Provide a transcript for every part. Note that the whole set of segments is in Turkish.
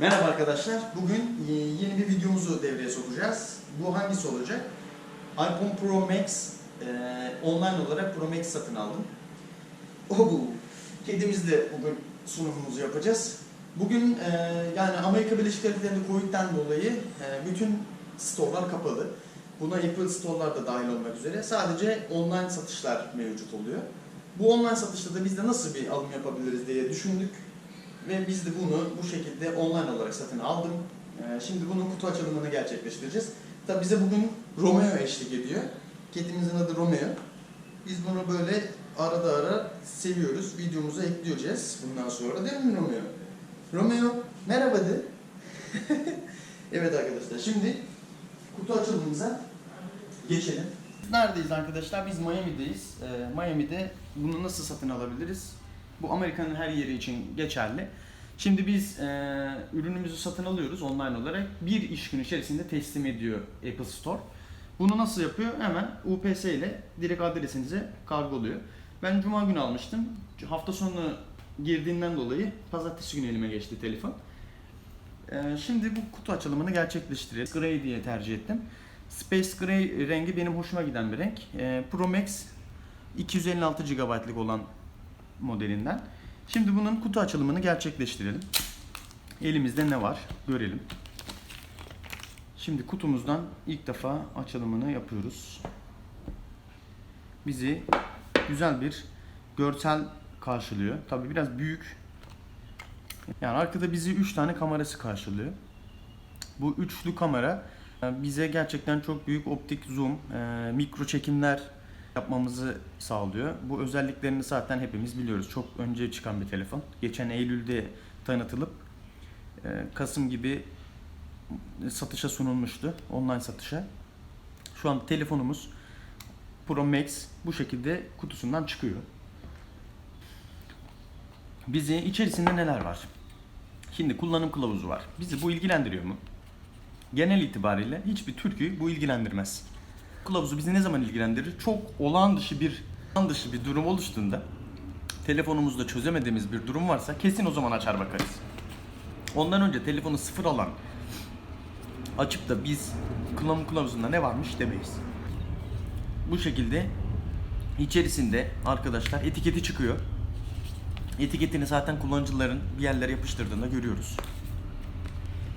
Merhaba arkadaşlar. Bugün e, yeni bir videomuzu devreye sokacağız. Bu hangisi olacak? iPhone Pro Max e, online olarak Pro Max satın aldım. O bu. Kedimizle bugün sunumumuzu yapacağız. Bugün e, yani Amerika Birleşik Devletleri'nde Covid'den dolayı e, bütün storelar kapalı. Buna Apple store'lar da dahil olmak üzere. Sadece online satışlar mevcut oluyor. Bu online satışta da biz de nasıl bir alım yapabiliriz diye düşündük. Ve biz de bunu bu şekilde online olarak satın aldım. Ee, Şimdi bunun kutu açılımını gerçekleştireceğiz. Tabi bize bugün Romeo eşlik ediyor. Kedimizin adı Romeo. Biz bunu böyle arada ara seviyoruz. Videomuza ekleyeceğiz bundan sonra değil mi Romeo? Romeo merhaba de. evet arkadaşlar şimdi kutu açılımımıza geçelim. Neredeyiz arkadaşlar? Biz Miami'deyiz. Ee, Miami'de bunu nasıl satın alabiliriz? Bu Amerika'nın her yeri için geçerli. Şimdi biz e, ürünümüzü satın alıyoruz online olarak. Bir iş günü içerisinde teslim ediyor Apple Store. Bunu nasıl yapıyor? Hemen UPS ile direkt adresinize kargoluyor. Ben cuma günü almıştım. Hafta sonu girdiğinden dolayı pazartesi günü elime geçti telefon. E, şimdi bu kutu açılımını gerçekleştirelim. Grey diye tercih ettim. Space Gray rengi benim hoşuma giden bir renk. E, Pro Max 256 GB'lık olan modelinden. Şimdi bunun kutu açılımını gerçekleştirelim. Elimizde ne var görelim. Şimdi kutumuzdan ilk defa açılımını yapıyoruz. Bizi güzel bir görsel karşılıyor. Tabi biraz büyük. Yani arkada bizi 3 tane kamerası karşılıyor. Bu üçlü kamera e, bize gerçekten çok büyük optik zoom, e, mikro çekimler yapmamızı sağlıyor. Bu özelliklerini zaten hepimiz biliyoruz. Çok önce çıkan bir telefon. Geçen Eylül'de tanıtılıp e, Kasım gibi satışa sunulmuştu. Online satışa. Şu an telefonumuz Pro Max bu şekilde kutusundan çıkıyor. Bizi içerisinde neler var? Şimdi kullanım kılavuzu var. Bizi bu ilgilendiriyor mu? Genel itibariyle hiçbir Türk'ü bu ilgilendirmez kılavuzu bizi ne zaman ilgilendirir? Çok olağan dışı bir olağan dışı bir durum oluştuğunda telefonumuzda çözemediğimiz bir durum varsa kesin o zaman açar bakarız. Ondan önce telefonu sıfır alan açıp da biz kullanım kılavuzunda ne varmış demeyiz. Bu şekilde içerisinde arkadaşlar etiketi çıkıyor. Etiketini zaten kullanıcıların bir yerlere yapıştırdığında görüyoruz.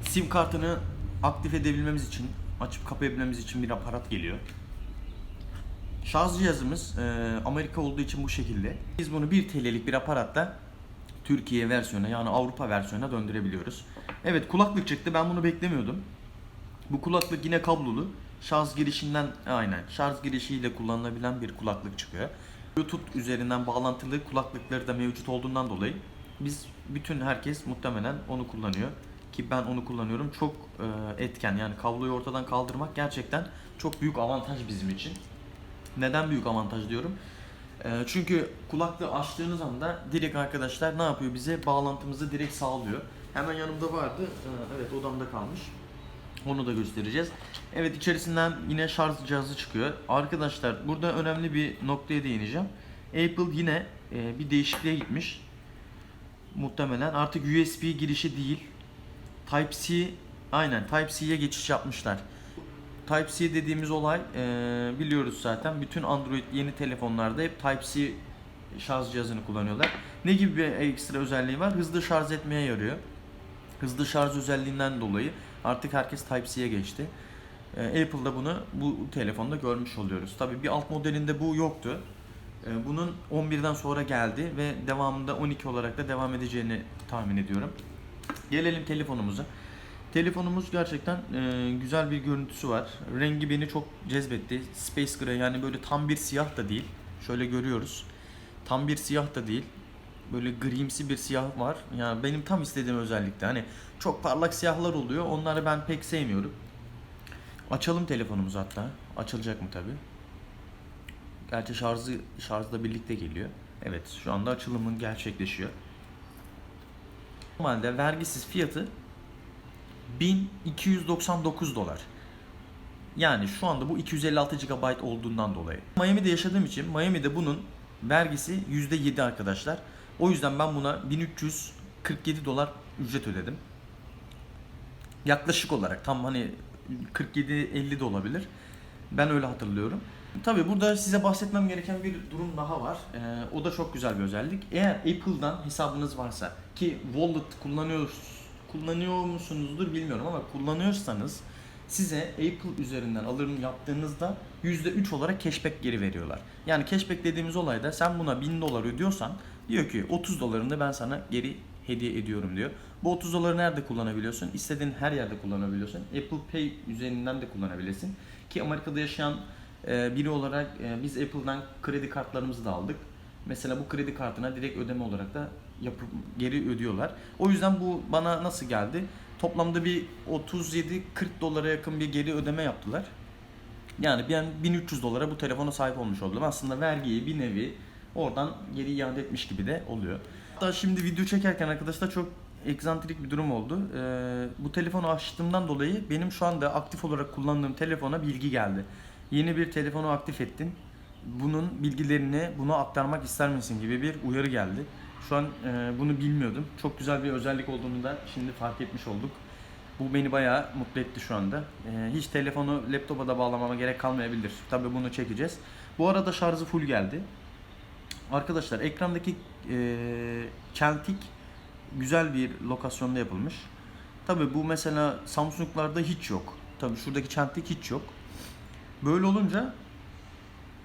Sim kartını aktif edebilmemiz için, açıp kapayabilmemiz için bir aparat geliyor. Şarj cihazımız e, Amerika olduğu için bu şekilde. Biz bunu 1 TL'lik bir aparatla Türkiye versiyona yani Avrupa versiyona döndürebiliyoruz. Evet kulaklık çıktı. Ben bunu beklemiyordum. Bu kulaklık yine kablolu. Şarj girişinden aynen şarj girişiyle kullanılabilen bir kulaklık çıkıyor. YouTube üzerinden bağlantılı kulaklıkları da mevcut olduğundan dolayı biz bütün herkes muhtemelen onu kullanıyor ki ben onu kullanıyorum. Çok e, etken yani kabloyu ortadan kaldırmak gerçekten çok büyük avantaj bizim için. Neden büyük avantaj diyorum? E, çünkü kulaklığı açtığınız anda direkt arkadaşlar ne yapıyor bize? Bağlantımızı direkt sağlıyor. Hemen yanımda vardı. E, evet odamda kalmış. Onu da göstereceğiz. Evet içerisinden yine şarj cihazı çıkıyor. Arkadaşlar burada önemli bir noktaya değineceğim. Apple yine e, bir değişikliğe gitmiş. Muhtemelen artık USB girişi değil. Type-C aynen Type-C'ye geçiş yapmışlar. Type-C dediğimiz olay e, biliyoruz zaten. Bütün Android yeni telefonlarda hep Type-C şarj cihazını kullanıyorlar. Ne gibi bir ekstra özelliği var? Hızlı şarj etmeye yarıyor. Hızlı şarj özelliğinden dolayı artık herkes Type-C'ye geçti. E, Apple'da bunu bu telefonda görmüş oluyoruz. Tabi bir alt modelinde bu yoktu. E, bunun 11'den sonra geldi ve devamında 12 olarak da devam edeceğini tahmin ediyorum. Gelelim telefonumuza. Telefonumuz gerçekten e, güzel bir görüntüsü var. Rengi beni çok cezbetti. Space Gray yani böyle tam bir siyah da değil. Şöyle görüyoruz. Tam bir siyah da değil. Böyle grimsi bir siyah var. Yani benim tam istediğim özellikle. Hani çok parlak siyahlar oluyor. Onları ben pek sevmiyorum. Açalım telefonumuzu hatta. Açılacak mı tabi? Gerçi şarjı şarjla birlikte geliyor. Evet şu anda açılımın gerçekleşiyor. Normalde vergisiz fiyatı 1299 dolar. Yani şu anda bu 256 GB olduğundan dolayı. Miami'de yaşadığım için Miami'de bunun vergisi %7 arkadaşlar. O yüzden ben buna 1347 dolar ücret ödedim. Yaklaşık olarak tam hani 47-50 de olabilir. Ben öyle hatırlıyorum. Tabii burada size bahsetmem gereken bir durum daha var. Ee, o da çok güzel bir özellik. Eğer Apple'dan hesabınız varsa ki Wallet kullanıyor kullanıyor musunuzdur bilmiyorum ama kullanıyorsanız size Apple üzerinden alım yaptığınızda %3 olarak cashback geri veriyorlar. Yani cashback dediğimiz olayda sen buna 1000 dolar ödüyorsan diyor ki 30 dolarını da ben sana geri hediye ediyorum diyor. Bu 30 doları nerede kullanabiliyorsun? İstediğin her yerde kullanabiliyorsun. Apple Pay üzerinden de kullanabilirsin. Ki Amerika'da yaşayan e, biri olarak e, biz Apple'dan kredi kartlarımızı da aldık. Mesela bu kredi kartına direkt ödeme olarak da yapıp geri ödüyorlar. O yüzden bu bana nasıl geldi? Toplamda bir 37-40 dolara yakın bir geri ödeme yaptılar. Yani ben 1300 dolara bu telefona sahip olmuş oldum. Aslında vergiyi bir nevi oradan geri iade etmiş gibi de oluyor. Hatta şimdi video çekerken arkadaşlar çok egzantrik bir durum oldu. Ee, bu telefonu açtığımdan dolayı benim şu anda aktif olarak kullandığım telefona bilgi geldi. Yeni bir telefonu aktif ettin. Bunun bilgilerini buna aktarmak ister misin gibi bir uyarı geldi. Şu an e, bunu bilmiyordum. Çok güzel bir özellik olduğunu da şimdi fark etmiş olduk. Bu beni bayağı mutlu etti şu anda. Ee, hiç telefonu laptopa da bağlamama gerek kalmayabilir. Tabii bunu çekeceğiz. Bu arada şarjı full geldi. Arkadaşlar ekrandaki e, çentik güzel bir lokasyonda yapılmış. Tabii bu mesela Samsung'larda hiç yok. Tabii şuradaki çentik hiç yok. Böyle olunca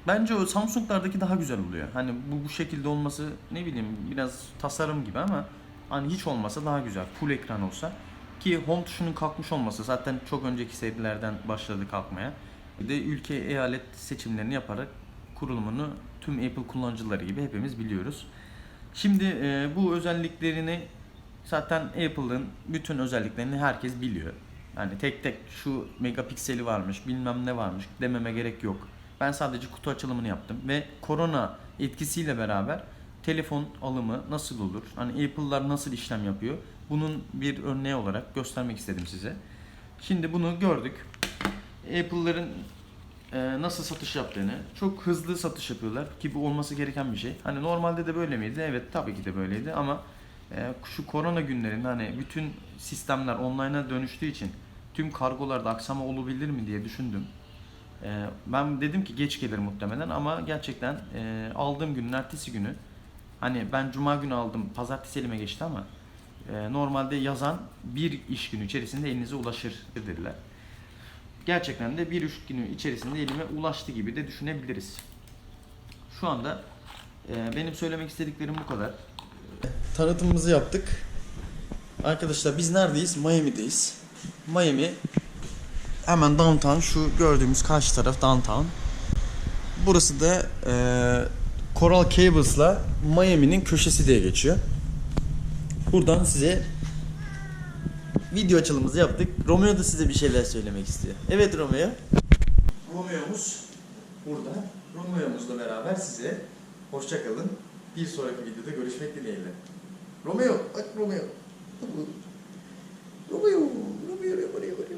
bence o Samsung'lardaki daha güzel oluyor. Hani bu bu şekilde olması ne bileyim biraz tasarım gibi ama hani hiç olmasa daha güzel. Full ekran olsa ki home tuşunun kalkmış olması zaten çok önceki serilerden başladı kalkmaya. Bir de ülke eyalet seçimlerini yaparak kurulumunu tüm Apple kullanıcıları gibi hepimiz biliyoruz. Şimdi e, bu özelliklerini zaten Apple'ın bütün özelliklerini herkes biliyor. Yani tek tek şu megapikseli varmış, bilmem ne varmış dememe gerek yok. Ben sadece kutu açılımını yaptım ve korona etkisiyle beraber telefon alımı nasıl olur? Hani Apple'lar nasıl işlem yapıyor? Bunun bir örneği olarak göstermek istedim size. Şimdi bunu gördük. Apple'ların e, nasıl satış yaptığını çok hızlı satış yapıyorlar ki bu olması gereken bir şey. Hani normalde de böyle miydi? Evet tabii ki de böyleydi ama e, şu korona günlerinde hani bütün sistemler online'a dönüştüğü için tüm kargolarda aksama olabilir mi diye düşündüm. E, ben dedim ki geç gelir muhtemelen ama gerçekten e, aldığım günün ertesi günü hani ben cuma günü aldım pazartesi elime geçti ama e, normalde yazan bir iş günü içerisinde elinize ulaşır dediler. Gerçekten de bir üç günü içerisinde elime ulaştı gibi de düşünebiliriz. Şu anda e, benim söylemek istediklerim bu kadar. Tanıtımımızı yaptık. Arkadaşlar biz neredeyiz? Miami'deyiz. Miami hemen downtown şu gördüğümüz karşı taraf downtown. Burası da e, Coral Gables'la Miami'nin köşesi diye geçiyor. Buradan size video açılımımızı yaptık. Romeo da size bir şeyler söylemek istiyor. Evet Romeo. Romeo'muz burada. Romeo'muzla beraber size hoşça kalın. Bir sonraki videoda görüşmek dileğiyle. Romeo, bak Romeo. Romeo, Romeo, Romeo, Romeo.